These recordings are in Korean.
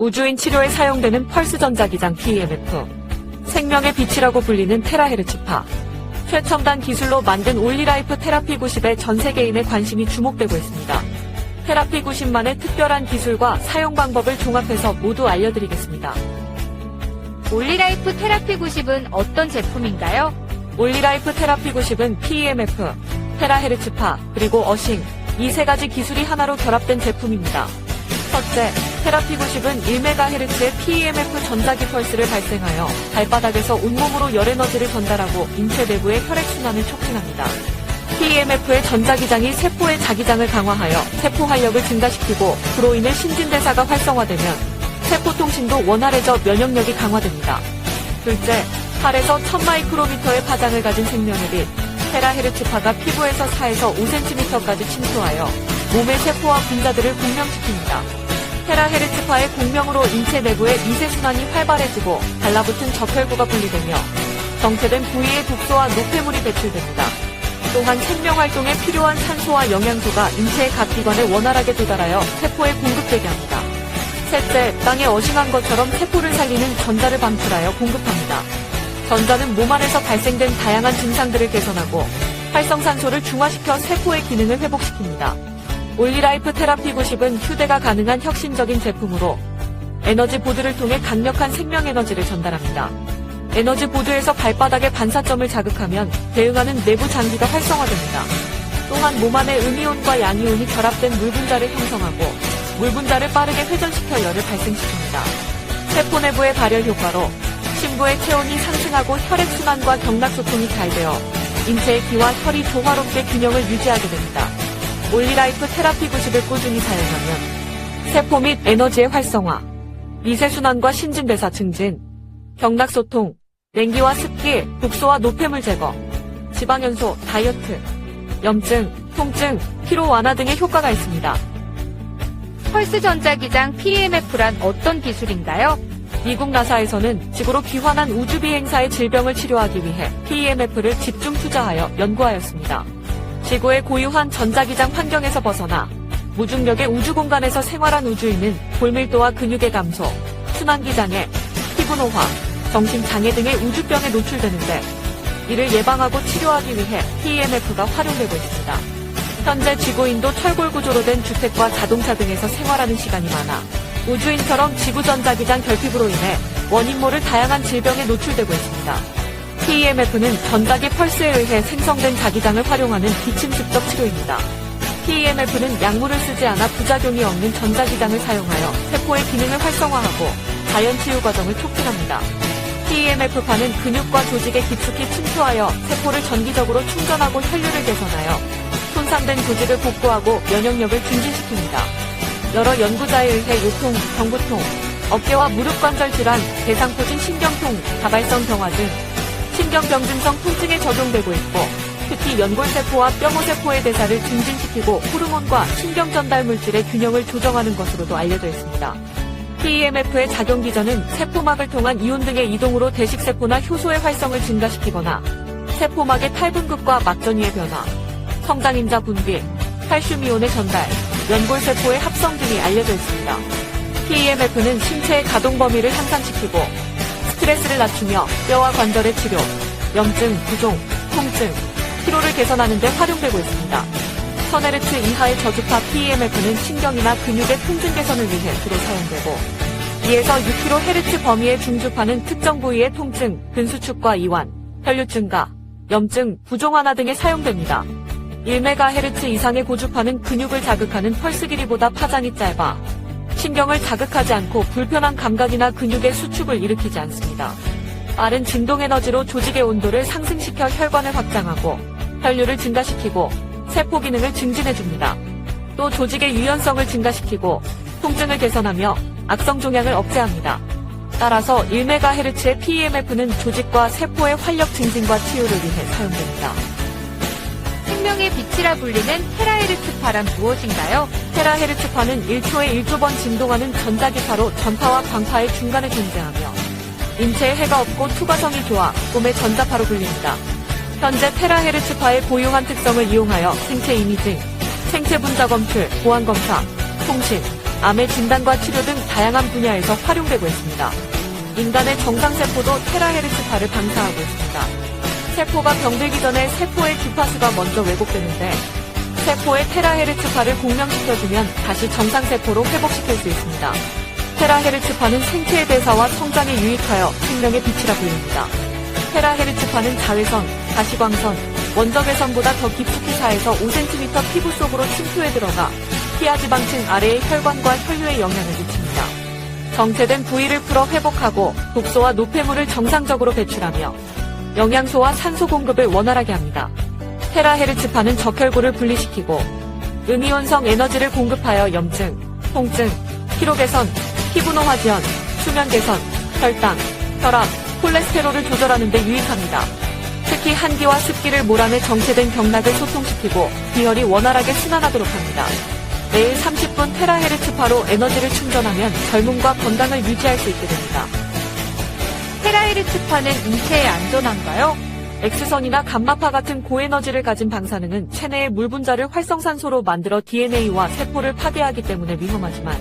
우주인 치료에 사용되는 펄스 전자기장 PEMF, 생명의 빛이라고 불리는 테라헤르츠파, 최첨단 기술로 만든 올리라이프 테라피 90에 전 세계인의 관심이 주목되고 있습니다. 테라피 90만의 특별한 기술과 사용 방법을 종합해서 모두 알려드리겠습니다. 올리라이프 테라피 90은 어떤 제품인가요? 올리라이프 테라피 90은 PEMF, 테라헤르츠파, 그리고 어싱, 이 세 가지 기술이 하나로 결합된 제품입니다. 첫째, 테라피 90은 1MHz의 PEMF 전자기 펄스를 발생하여 발바닥에서 온몸으로 열 에너지를 전달하고 인체 내부의 혈액순환을 촉진합니다. PEMF의 전자기장이 세포의 자기장을 강화하여 세포 활력을 증가시키고 그로 인해 신진대사가 활성화되면 세포 통신도 원활해져 면역력이 강화됩니다. 둘째, 8에서 1000마이크로미터의 파장을 가진 생명의 빛, 테라헤르츠파가 피부에서 4에서 5cm까지 침투하여 몸의 세포와 분자들을 공명시킵니다. 테라헤르츠파의 공명으로 인체 내부의 미세순환이 활발해지고 달라붙은 적혈구가 분리되며 정체된 부위의 독소와 노폐물이 배출됩니다. 또한 생명 활동에 필요한 산소와 영양소가 인체의 각 기관에 원활하게 도달하여 세포에 공급되게 합니다. 셋째, 땅에 어싱한 것처럼 세포를 살리는 전자를 방출하여 공급합니다. 전자는 몸 안에서 발생된 다양한 증상들을 개선하고 활성산소를 중화시켜 세포의 기능을 회복시킵니다. 올리라이프 테라피 90은 휴대가 가능한 혁신적인 제품으로 에너지 보드를 통해 강력한 생명 에너지를 전달합니다. 에너지 보드에서 발바닥의 반사점을 자극하면 대응하는 내부 장기가 활성화됩니다. 또한 몸 안에 음이온과 양이온이 결합된 물 분자를 형성하고 물 분자를 빠르게 회전시켜 열을 발생시킵니다. 세포 내부의 발열 효과로 심부의 체온이 상승하고 혈액순환과 경락소통이 잘 되어 인체의 기와 혈이 조화롭게 균형을 유지하게 됩니다. 올리라이프 테라피 90을 꾸준히 사용하면 세포 및 에너지의 활성화, 미세순환과 신진대사 증진, 경락소통, 냉기와 습기, 독소와 노폐물 제거, 지방연소, 다이어트, 염증, 통증, 피로 완화 등의 효과가 있습니다. 펄스 전자기장 PEMF란 어떤 기술인가요? 미국 나사에서는 지구로 귀환한 우주 비행사의 질병을 치료하기 위해 PEMF를 집중 투자하여 연구하였습니다. 지구의 고유한 전자기장 환경에서 벗어나 무중력의 우주 공간에서 생활한 우주인은 골밀도와 근육의 감소, 순환기 장애, 피부 노화, 정신 장애 등의 우주병에 노출되는데 이를 예방하고 치료하기 위해 PEMF가 활용되고 있습니다. 현재 지구인도 철골 구조로 된 주택과 자동차 등에서 생활하는 시간이 많아 우주인처럼 지구 전자기장 결핍으로 인해 원인 모를 다양한 질병에 노출되고 있습니다. PEMF는 전자기 펄스에 의해 생성된 자기장을 활용하는 비침습적 치료입니다. PEMF는 약물을 쓰지 않아 부작용이 없는 전자기장을 사용하여 세포의 기능을 활성화하고 자연 치유 과정을 촉진합니다. PEMF파는 근육과 조직에 깊숙이 침투하여 세포를 전기적으로 충전하고 혈류를 개선하여 손상된 조직을 복구하고 면역력을 증진시킵니다. 여러 연구자에 의해 요통, 경부통, 어깨와 무릎 관절 질환, 대상포진 신경통, 다발성 병화 등 신경병증성 통증에 적용되고 있고 특히 연골세포와 뼈모세포의 대사를 증진시키고 호르몬과 신경 전달 물질의 균형을 조정하는 것으로도 알려져 있습니다. PEMF의 작용 기전은 세포막을 통한 이온 등의 이동으로 대식세포나 효소의 활성을 증가시키거나 세포막의 탈분급과 막전이의 변화, 성장인자 분비, 칼슘이온의 전달, 연골세포의 합성 등이 알려져 있습니다. PEMF는 신체의 가동 범위를 향상시키고 스트레스를 낮추며 뼈와 관절의 치료, 염증, 부종, 통증, 피로를 개선하는 데 활용되고 있습니다. 1000Hz 이하의 저주파 PEMF는 신경이나 근육의 통증 개선을 위해 주로 사용되고 2에서 6kHz 범위의 중주파는 특정 부위의 통증, 근수축과 이완, 혈류 증가, 염증, 부종 완화 등에 사용됩니다. 1MHz 이상의 고주파는 근육을 자극하는 펄스 길이보다 파장이 짧아 신경을 자극하지 않고 불편한 감각이나 근육의 수축을 일으키지 않습니다. 빠른 진동 에너지로 조직의 온도를 상승시켜 혈관을 확장하고 혈류를 증가시키고 세포 기능을 증진해줍니다. 또 조직의 유연성을 증가시키고 통증을 개선하며 악성 종양을 억제합니다. 따라서 1MHz의 PEMF는 조직과 세포의 활력 증진과 치유를 위해 사용됩니다. 생명의 빛이라 불리는 테라헤르츠파란 무엇인가요? 테라헤르츠파는 1초에 1조 번 진동하는 전자기파로 전파와 광파의 중간에 존재하며 인체에 해가 없고 투과성이 좋아 몸의 전자파로 불립니다. 현재 테라헤르츠파의 고유한 특성을 이용하여 생체 이미징, 생체 분자 검출, 보안 검사, 통신, 암의 진단과 치료 등 다양한 분야에서 활용되고 있습니다. 인간의 정상세포도 테라헤르츠파를 방사하고 있습니다. 세포가 병들기 전에 세포의 주파수가 먼저 왜곡되는데 세포의 테라헤르츠파를 공명시켜주면 다시 정상세포로 회복시킬 수 있습니다. 테라헤르츠파는 생체의 대사와 성장에 유익하여 생명의 빛이라 불립니다. 테라헤르츠파는 자외선, 가시광선, 원적외선보다 더 깊숙이 4에서 5cm 피부 속으로 침투해 들어가 피하지방층 아래의 혈관과 혈류에 영향을 미칩니다. 정체된 부위를 풀어 회복하고 독소와 노폐물을 정상적으로 배출하며 영양소와 산소 공급을 원활하게 합니다. 테라헤르츠파는 적혈구를 분리시키고 음이온성 에너지를 공급하여 염증, 통증, 피로 개선, 피부 노화 지연, 수면 개선, 혈당, 혈압, 콜레스테롤을 조절하는 데 유익합니다. 특히 한기와 습기를 몰아내 정체된 경락을 소통시키고 비혈이 원활하게 순환하도록 합니다. 매일 30분 테라헤르츠파로 에너지를 충전하면 젊음과 건강을 유지할 수 있게 됩니다. 테라헤르츠파는 인체에 안전한가요? X선이나 감마파 같은 고에너지를 가진 방사능은 체내의 물 분자를 활성산소로 만들어 DNA와 세포를 파괴하기 때문에 위험하지만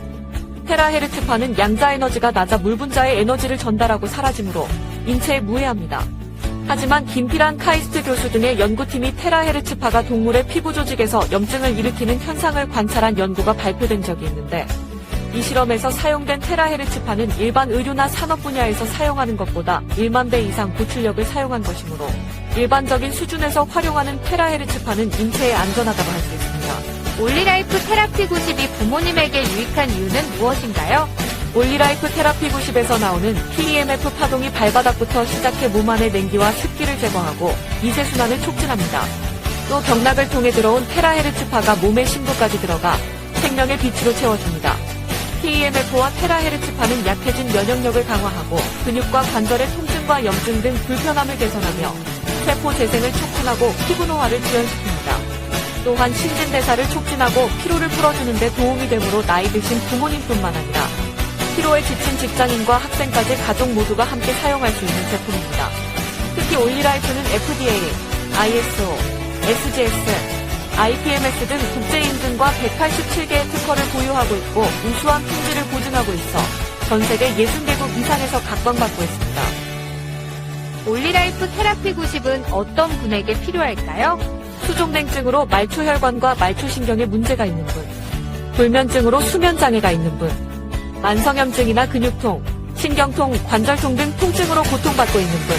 테라헤르츠파는 양자 에너지가 낮아 물 분자의 에너지를 전달하고 사라지므로 인체에 무해합니다. 하지만 김피란 카이스트 교수 등의 연구팀이 테라헤르츠파가 동물의 피부 조직에서 염증을 일으키는 현상을 관찰한 연구가 발표된 적이 있는데 이 실험에서 사용된 테라헤르츠파는 일반 의료나 산업 분야에서 사용하는 것보다 1만 배 이상 고출력을 사용한 것이므로 일반적인 수준에서 활용하는 테라헤르츠파는 인체에 안전하다고 할 수 있습니다. 올리라이프 테라피 90이 부모님에게 유익한 이유는 무엇인가요? 올리라이프 테라피 90에서 나오는 PEMF 파동이 발바닥부터 시작해 몸 안의 냉기와 습기를 제거하고 미세순환을 촉진합니다. 또 경락을 통해 들어온 테라헤르츠파가 몸의 심부까지 들어가 생명의 빛으로 채워줍니다. PEMF와 테라헤르츠 파는 약해진 면역력을 강화하고 근육과 관절의 통증과 염증 등 불편함을 개선하며 세포 재생을 촉진하고 피부 노화를 지연시킵니다. 또한 신진대사를 촉진하고 피로를 풀어주는 데 도움이 되므로 나이 드신 부모님뿐만 아니라 피로에 지친 직장인과 학생까지 가족 모두가 함께 사용할 수 있는 제품입니다. 특히 올리라이프는 FDA, ISO, SGS, IPMS 등 국제 인증과 187개의 특허를 보유하고 있고 우수한 품질을 보증하고 있어 전 세계 60개국 이상에서 각광받고 있습니다. 올리라이프 테라피 90은 어떤 분에게 필요할까요? 수족냉증으로 말초혈관과 말초신경에 문제가 있는 분, 불면증으로 수면장애가 있는 분, 만성염증이나 근육통, 신경통, 관절통 등 통증으로 고통받고 있는 분,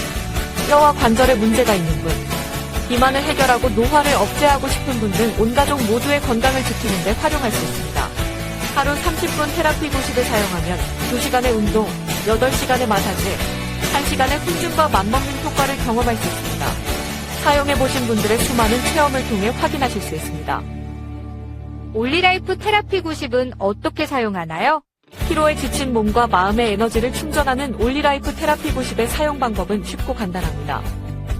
뼈와 관절에 문제가 있는 분, 비만을 해결하고 노화를 억제하고 싶은 분 등 온 가족 모두의 건강을 지키는 데 활용할 수 있습니다. 하루 30분 테라피 90을 사용하면 2시간의 운동, 8시간의 마사지, 1시간의 훈증과 맞먹는 효과를 경험할 수 있습니다. 사용해보신 분들의 수많은 체험을 통해 확인하실 수 있습니다. 올리라이프 테라피 90은 어떻게 사용하나요? 피로에 지친 몸과 마음의 에너지를 충전하는 올리라이프 테라피 90의 사용 방법은 쉽고 간단합니다.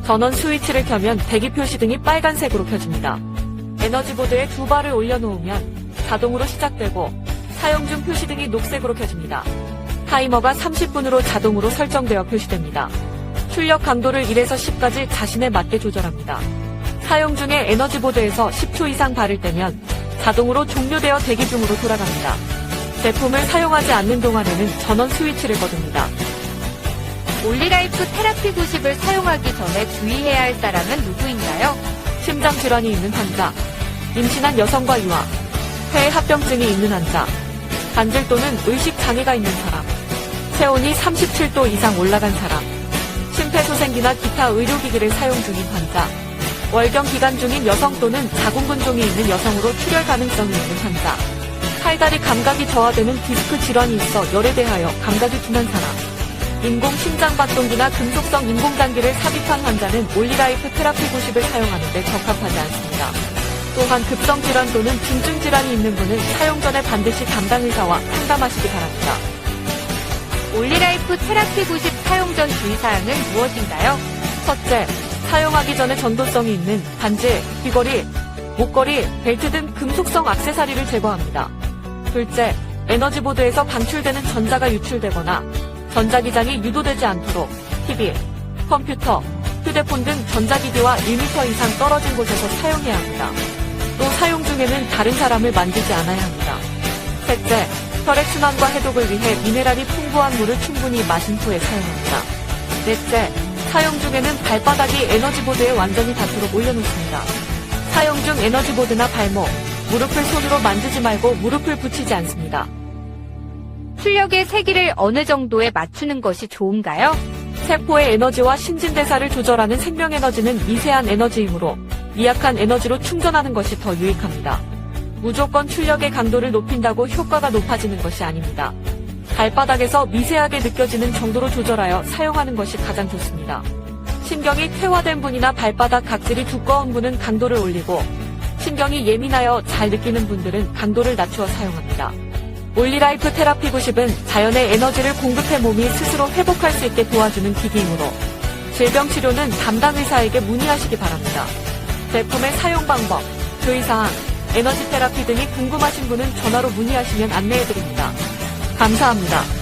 전원 스위치를 켜면 대기 표시 등이 빨간색으로 켜집니다. 에너지보드에 두 발을 올려놓으면 자동으로 시작되고 사용 중 표시 등이 녹색으로 켜집니다. 타이머가 30분으로 자동으로 설정되어 표시됩니다. 출력 강도를 1에서 10까지 자신에 맞게 조절합니다. 사용 중에 에너지보드에서 10초 이상 발을 떼면 자동으로 종료되어 대기 중으로 돌아갑니다. 제품을 사용하지 않는 동안에는 전원 스위치를 거둡니다. 올리라이프 테라피 90을 사용하기 전에 주의해야 할 사람은 누구인가요? 심장 질환이 있는 환자, 임신한 여성과 유아, 폐 합병증이 있는 환자, 관절 또는 의식 장애가 있는 사람, 체온이 37도 이상 올라간 사람, 심폐소생기나 기타 의료기기를 사용 중인 환자, 월경 기간 중인 여성 또는 자궁근종이 있는 여성으로 출혈 가능성이 있는 환자, 팔다리 감각이 저하되는 디스크 질환이 있어 열에 대하여 감각이 둔한 사람, 인공 심장박동기나 금속성 인공장기를 삽입한 환자는 올리라이프 테라피 90을 사용하는데 적합하지 않습니다. 또한 급성 질환 또는 중증 질환이 있는 분은 사용 전에 반드시 담당 의사와 상담하시기 바랍니다. 올리라이프 테라피 90 사용 전 주의사항은 무엇인가요? 첫째, 사용하기 전에 전도성이 있는 반지, 귀걸이, 목걸이, 벨트 등 금속성 악세사리를 제거합니다. 둘째, 에너지보드에서 방출되는 전자가 유출되거나 전자기장이 유도되지 않도록 TV, 컴퓨터, 휴대폰 등 전자기기와 1m 이상 떨어진 곳에서 사용해야 합니다. 또 사용 중에는 다른 사람을 만지지 않아야 합니다. 셋째, 혈액 순환과 해독을 위해 미네랄이 풍부한 물을 충분히 마신 후에 사용합니다. 넷째, 사용 중에는 발바닥이 에너지보드에 완전히 닿도록 올려놓습니다. 사용 중 에너지보드나 발목, 무릎을 손으로 만지지 말고 무릎을 붙이지 않습니다. 출력의 세기를 어느 정도에 맞추는 것이 좋은가요? 세포의 에너지와 신진대사를 조절하는 생명에너지는 미세한 에너지이므로 미약한 에너지로 충전하는 것이 더 유익합니다. 무조건 출력의 강도를 높인다고 효과가 높아지는 것이 아닙니다. 발바닥에서 미세하게 느껴지는 정도로 조절하여 사용하는 것이 가장 좋습니다. 신경이 퇴화된 분이나 발바닥 각질이 두꺼운 분은 강도를 올리고 신경이 예민하여 잘 느끼는 분들은 강도를 낮추어 사용합니다. 올리라이프 테라피 90은 자연의 에너지를 공급해 몸이 스스로 회복할 수 있게 도와주는 기기이므로 질병 치료는 담당 의사에게 문의하시기 바랍니다. 제품의 사용 방법, 주의사항, 에너지 테라피 등이 궁금하신 분은 전화로 문의하시면 안내해드립니다. 감사합니다.